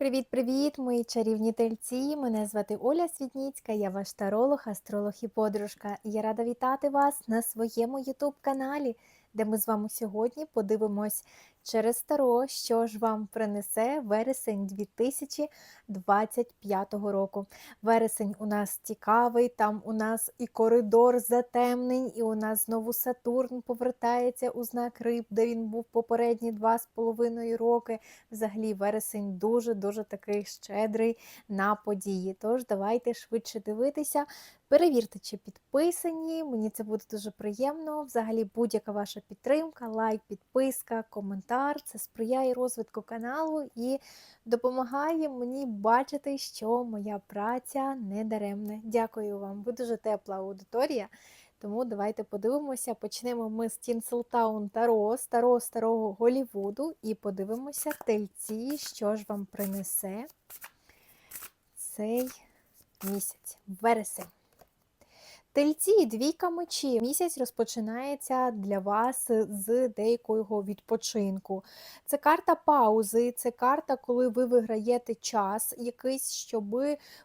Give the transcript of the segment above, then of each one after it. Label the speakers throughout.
Speaker 1: Привіт-привіт, мої чарівні тельці! Мене звати Оля Світніцька, я ваш таролог, астролог і подружка. Я рада вітати вас на своєму ютуб-каналі, де ми з вами сьогодні подивимось через таро, що ж вам принесе вересень 2025 року. Вересень у нас цікавий, там у нас і коридор затемнень, і у нас знову Сатурн повертається у знак риб, де він був попередні два з половиною роки. Взагалі, вересень дуже-дуже такий щедрий на події. Тож давайте швидше дивитися. Перевірте, чи підписані. Мені це буде дуже приємно. Взагалі, будь-яка ваша підтримка, лайк, підписка, коментар. Це сприяє розвитку каналу і допомагає мені бачити, що моя праця не даремна. Дякую вам. Ви дуже тепла аудиторія. Тому давайте подивимося. Почнемо ми з Тінселтаун Таро, старого старого Голівуду, і подивимося тельці, що ж вам принесе цей місяць, вересень. Тельці двійка мечів. Місяць розпочинається для вас з деякого відпочинку. Це карта паузи, це карта, коли ви виграєте час якийсь, щоб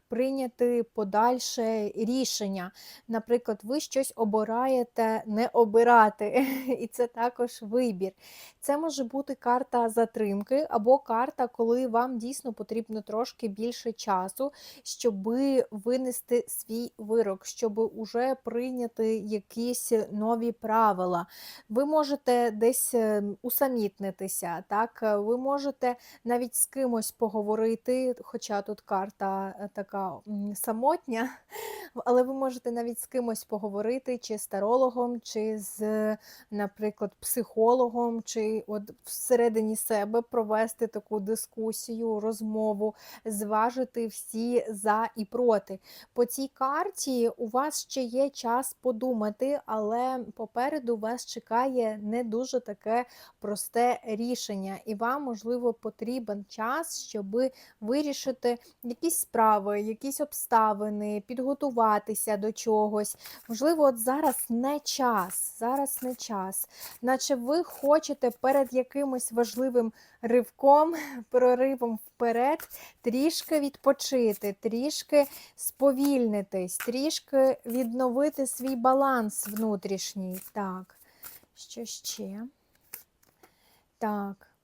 Speaker 1: прийняти подальше рішення. Наприклад, ви щось обираєте не обирати, і це також вибір. Це може бути карта затримки, або карта, коли вам дійсно потрібно трошки більше часу, щоб винести свій вирок, щоб уже прийняти якісь нові правила. Ви можете десь е, усамітнитися, так? ви можете навіть з кимось поговорити, хоча тут карта е, така самотня, але ви можете навіть з кимось поговорити, чи з тарологом, чи з, наприклад, психологом, чи от всередині себе провести таку дискусію, розмову, зважити всі за і проти. По цій карті у вас ще є час подумати, але попереду вас чекає не дуже таке просте рішення, і вам, можливо, потрібен час, щоб вирішити якісь справи, якісь обставини, підготуватися до чогось. Можливо, от зараз не час, зараз не час, наче ви хочете перед якимось важливим ривком, проривом вперед, трішки відпочити, трішки сповільнитись, трішки відновити свій баланс внутрішній. Так, що ще? Так.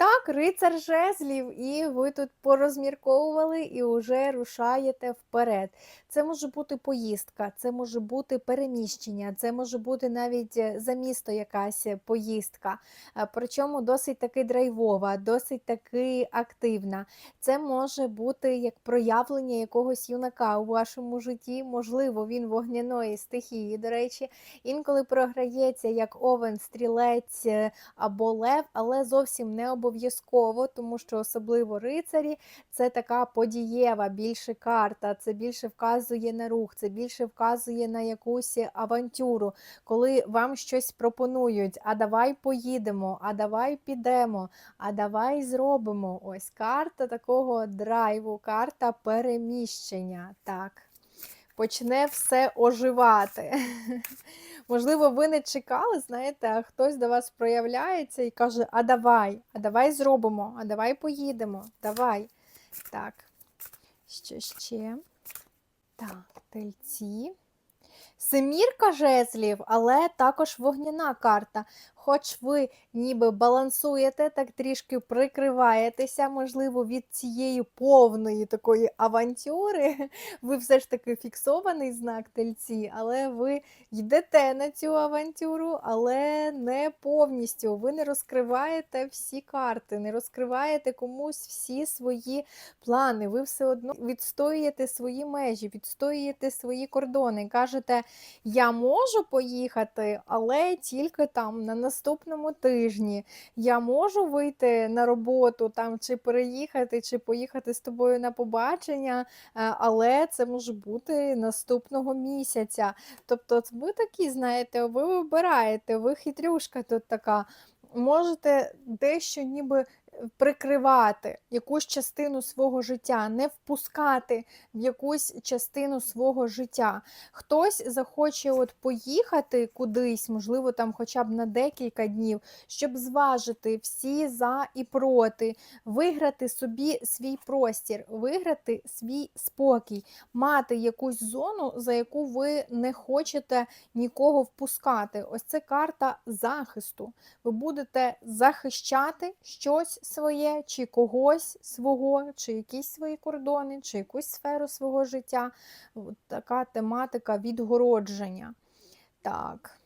Speaker 1: Так, рицар жезлів, і ви тут порозмірковували і вже рушаєте вперед. Це може бути поїздка, це може бути переміщення, це може бути навіть е, за місто якась поїздка. Е, причому досить таки драйвова, досить таки активна. Це може бути як проявлення якогось юнака у вашому житті. Можливо, він вогняної стихії. До речі, інколи програється як овен, стрілець е, або лев, але зовсім не обов'язково обов'язково, тому що особливо рицарі це така подієва більше карта, це більше вказує на рух, це більше вказує на якусь авантюру, коли вам щось пропонують, а давай поїдемо, а давай підемо, а давай зробимо. Ось карта такого драйву, карта переміщення. Так. Почне все оживати. Можливо, ви не чекали, знаєте, а хтось до вас проявляється і каже: А давай, а давай зробимо, а давай поїдемо, давай. Так, що ще? Так, тельці. Семірка жезлів, але також вогняна карта. Хоч ви ніби балансуєте, так трішки прикриваєтеся, можливо, від цієї повної такої авантюри, ви все ж таки фіксований знак тельці, але ви йдете на цю авантюру, але не повністю. Ви не розкриваєте всі карти, не розкриваєте комусь всі свої плани. Ви все одно відстоюєте свої межі, відстоюєте свої кордони. Кажете, я можу поїхати, але тільки там на наступному тижні. Я можу вийти на роботу там, чи переїхати, чи поїхати з тобою на побачення, е, але це може бути наступного місяця. Тобто, ви такі, знаєте, ви вибираєте, ви хитрюшка тут така можете дещо ніби прикривати якусь частину свого життя, не впускати в якусь частину свого життя. Хтось захоче от поїхати кудись, можливо, там хоча б на декілька днів, щоб зважити всі за і проти, виграти собі свій простір, виграти свій спокій, мати якусь зону, за яку ви не хочете нікого впускати. Ось це карта захисту. Ви будете захищати щось своє, чи когось свого, чи якісь свої кордони, чи якусь сферу свого життя. Така тематика відгородження. Так,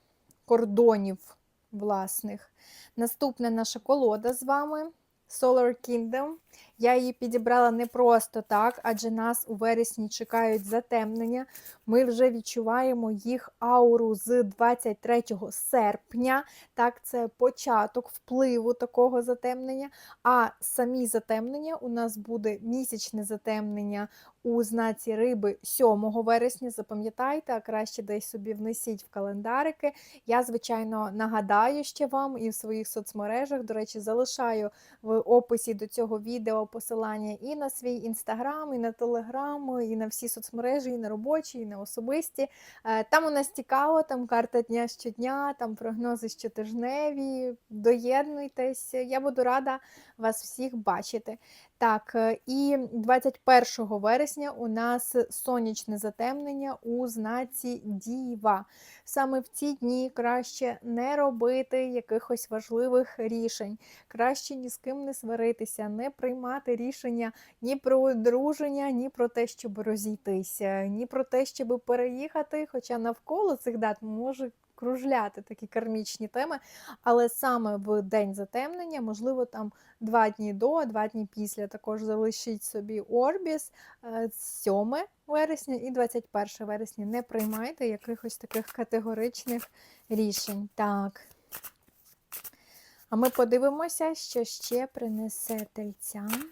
Speaker 1: кордонів власних. Наступна наша колода з вами Solar Kingdom. Я її підібрала не просто так, адже нас у вересні чекають затемнення. Ми вже відчуваємо їх ауру з 23 серпня. Так, це початок впливу такого затемнення. А самі затемнення у нас буде місячне затемнення у знаці риби 7 вересня. Запам'ятайте, а краще десь собі внесіть в календарики. Я, звичайно, нагадаю ще вам і в своїх соцмережах. До речі, залишаю в описі до цього відео посилання і на свій інстаграм, і на телеграм, і на всі соцмережі, і на робочі, і на особисті. Е, Там у нас цікаво, там карта дня щодня, там прогнози щотижневі. Доєднуйтесь, я буду рада вас всіх бачити. Так, е, і 21 вересня у нас сонячне затемнення у знаці Діва. Саме в ці дні краще не робити якихось важливих рішень, краще ні з ким не сваритися, не приймати рішення ні про одруження, ні про те, щоб розійтися, ні про те, щоб переїхати. Хоча навколо цих дат може кружляти такі кармічні теми, але саме в день затемнення, можливо, там два дні до, два дні після. Також залишіть собі Орбіс 7 вересня і 21 вересня. Не приймайте якихось таких категоричних рішень. Так. А ми подивимося, що ще принесе тельцям.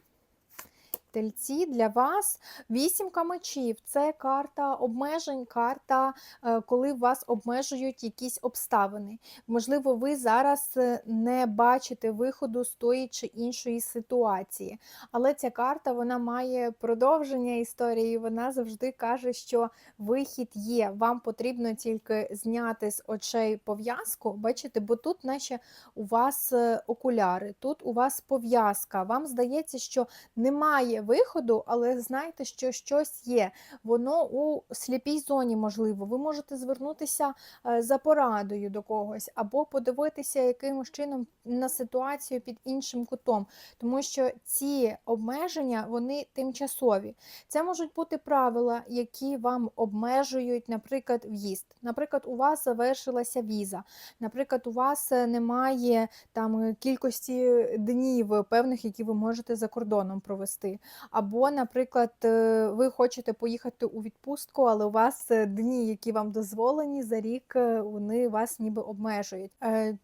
Speaker 1: Тельці для вас вісімка мечів це карта обмежень, карта, е, коли вас обмежують якісь обставини. Можливо, ви зараз е, не бачите виходу з тої чи іншої ситуації. Але ця карта вона має продовження історії. Вона завжди каже, що вихід є. Вам потрібно тільки зняти з очей пов'язку. Бачите, бо тут, наче у вас е, окуляри, тут у вас пов'язка. Вам здається, що немає виходу, але знайте, що щось є. Воно у сліпій зоні можливо. Ви можете звернутися е, за порадою до когось, або подивитися якимось чином на ситуацію під іншим кутом, тому що ці обмеження вони тимчасові. Це можуть бути правила, які вам обмежують, наприклад, в'їзд. Наприклад, у вас завершилася віза, наприклад, у вас е, немає там кількості днів певних, які ви можете за кордоном провести. Або, наприклад, е, ви хочете поїхати у відпустку, але у вас е, дні, які вам дозволені за рік, е, вони вас ніби обмежують.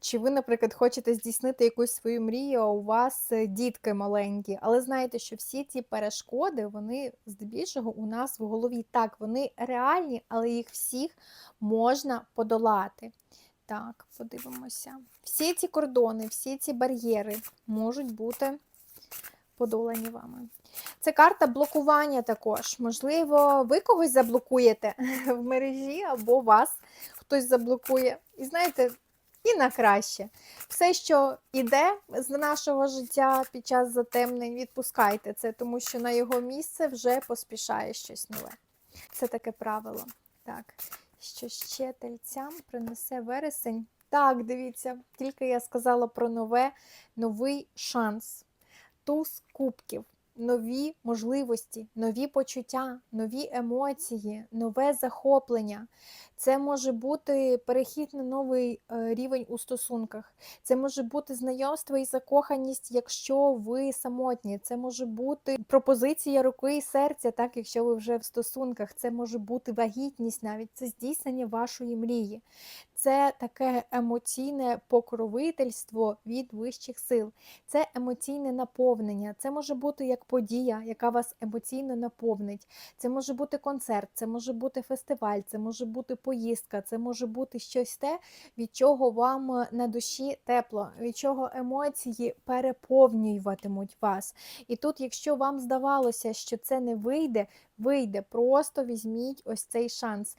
Speaker 1: Чи ви, наприклад, хочете здійснити якусь свою мрію, а у вас дітки маленькі, але знаєте, що всі ці перешкоди, вони здебільшого у нас в голові. Так, вони реальні, але їх всіх можна подолати. Так, подивимося. Всі ці кордони, всі ці бар'єри можуть бути подолані вами. Це карта блокування також. Можливо, ви когось заблокуєте в мережі, або вас хтось заблокує. І знаєте, і на краще. Все, що йде з нашого життя під час затемнень, відпускайте це, тому що на його місце вже поспішає щось нове. Це таке правило. Так, що ще тельцям принесе вересень. Так, дивіться, тільки я сказала про нове, новий шанс. Туз кубків нові можливості, нові почуття, нові емоції, нове захоплення. Це може бути перехід на новий е, рівень у стосунках. Це може бути знайомство і закоханість, якщо ви самотні. Це може бути пропозиція руки і серця, так якщо ви вже в стосунках. Це може бути вагітність, навіть це здійснення вашої мрії. Це таке емоційне покровительство від вищих сил, це емоційне наповнення. Це може бути як подія, яка вас емоційно наповнить. Це може бути концерт, це може бути фестиваль, це може бути поїздка, це може бути щось те, від чого вам е, на душі тепло, від чого емоції переповнюватимуть вас. І тут, якщо вам здавалося, що це не вийде, вийде. Просто візьміть ось цей шанс.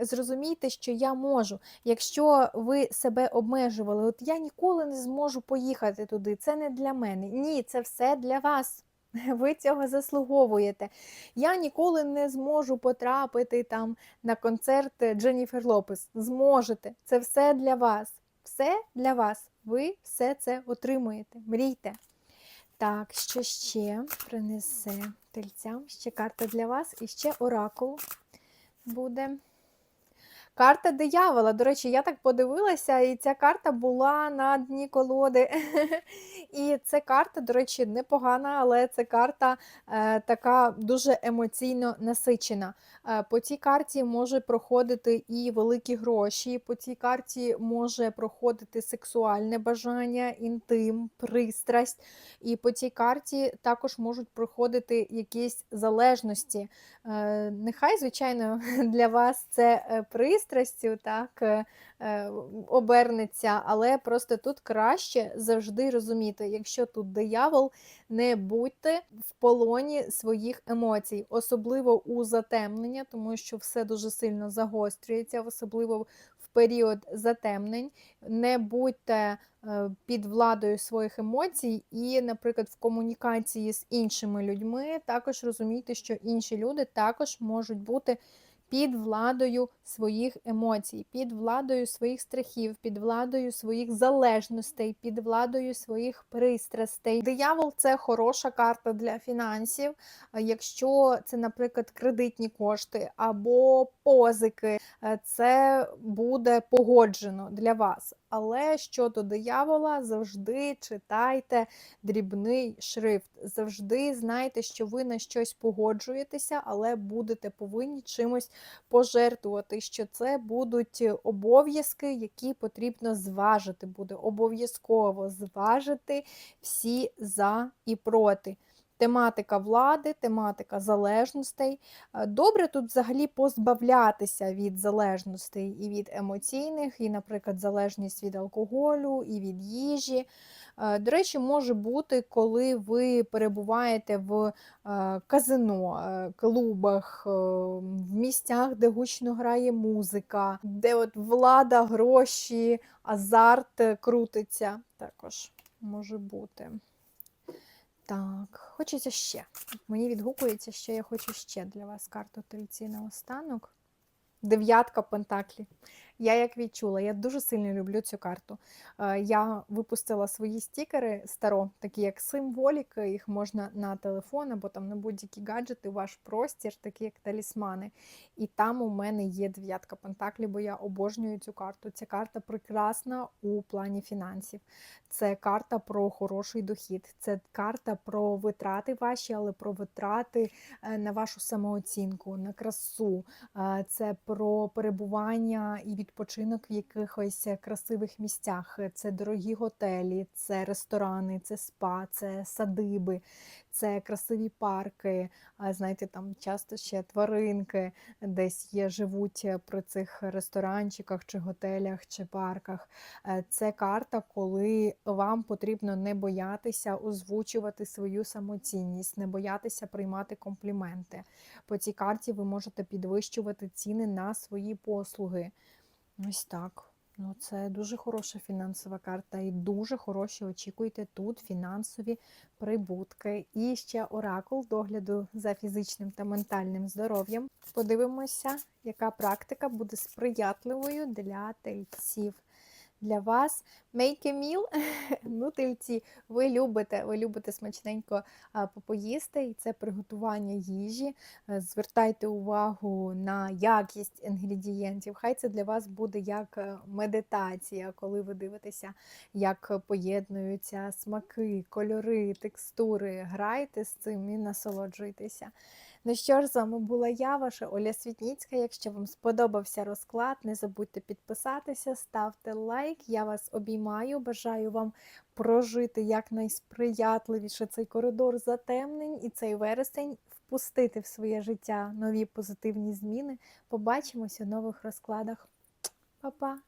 Speaker 1: Зрозумійте, що я можу. Якщо ви себе обмежували, от я ніколи не зможу поїхати туди, це не для мене. Ні, це все для вас. Ви цього заслуговуєте. Я ніколи не зможу потрапити там на концерт Дженніфер Лопес. Зможете. Це все для вас. Все для вас. Ви все це отримуєте. Мрійте. Так, що ще принесе тельцям? Ще карта для вас і ще оракул буде. Карта диявола. До речі, я так подивилася, і ця карта була на дні колоди. І це карта, до речі, непогана, але це карта е, така дуже емоційно насичена. Е, по цій карті може проходити і великі гроші, по цій карті може проходити сексуальне бажання, інтим, пристрасть. І по цій карті також можуть проходити якісь залежності. Е, нехай, звичайно, для вас це е, пристрастю, так, е, е, обернеться, але просто тут краще завжди розуміти, якщо тут диявол, не будьте в полоні своїх емоцій, особливо у затемнення, тому що все дуже сильно загострюється, особливо в період затемнень. Не будьте е, під владою своїх емоцій, і, наприклад, в комунікації з іншими людьми також розумійте, що інші люди також можуть бути під владою своїх емоцій, під владою своїх страхів, під владою своїх залежностей, під владою своїх пристрастей. Диявол це хороша карта для фінансів, якщо це, наприклад, кредитні кошти або позики, е, це буде погоджено для вас. Але щодо диявола, завжди читайте дрібний шрифт. Завжди знайте, що ви на щось погоджуєтеся, але будете повинні чимось пожертвувати, що це будуть обов'язки, які потрібно зважити. Буде обов'язково зважити всі за і проти. Тематика влади, тематика залежностей. Е, Добре тут взагалі позбавлятися від залежностей і від емоційних, і, наприклад, залежність від алкоголю, і від їжі. Е, До речі, може бути, коли ви перебуваєте в е, казино, клубах, в місцях, де гучно грає музика, де от влада, гроші, азарт крутиться. Також може бути. Так, хочеться ще. Мені відгукується, що я хочу ще для вас карту на останок. Дев'ятка пентаклі. Я як відчула, я дуже сильно люблю цю карту. Е, Я випустила свої стікери старо, такі як символіки, їх можна на телефон або там на будь-які гаджети, ваш простір, такі як талісмани. І там у мене є дев'ятка пентаклі, бо я обожнюю цю карту. Ця карта прекрасна у плані фінансів. Це карта про хороший дохід, це карта про витрати ваші, але про витрати е, на вашу самооцінку, на красу. Е, Це про перебування і відпочинок в якихось красивих місцях. Це дорогі готелі, це ресторани, це спа, це садиби, це красиві парки. Знаєте, там часто ще тваринки десь є, живуть при цих ресторанчиках чи готелях чи парках. Е, Це карта, коли вам потрібно не боятися озвучувати свою самоцінність, не боятися приймати компліменти. По цій карті ви можете підвищувати ціни на свої послуги. Ось так. Ну, це дуже хороша фінансова карта і дуже хороші очікуйте тут фінансові прибутки. І ще оракул догляду за фізичним та ментальним здоров'ям. Подивимося, яка практика буде сприятливою для тельців. Для вас make a meal. Ну, тельці, ви любите, ви любите смачненько попоїсти, і це приготування їжі. Е, Звертайте увагу на якість інгредієнтів. Хай це для вас буде як е, медитація, коли ви дивитеся, як поєднуються смаки, кольори, текстури. Грайте з цим і насолоджуйтеся. Ну що ж, з вами була я, ваша Оля Світніцька. Якщо вам сподобався розклад, не забудьте підписатися, ставте лайк. Я вас обіймаю. Бажаю вам прожити якнайсприятливіше цей коридор затемнень і цей вересень, впустити в своє життя нові позитивні зміни. Побачимось у нових розкладах. Па-па!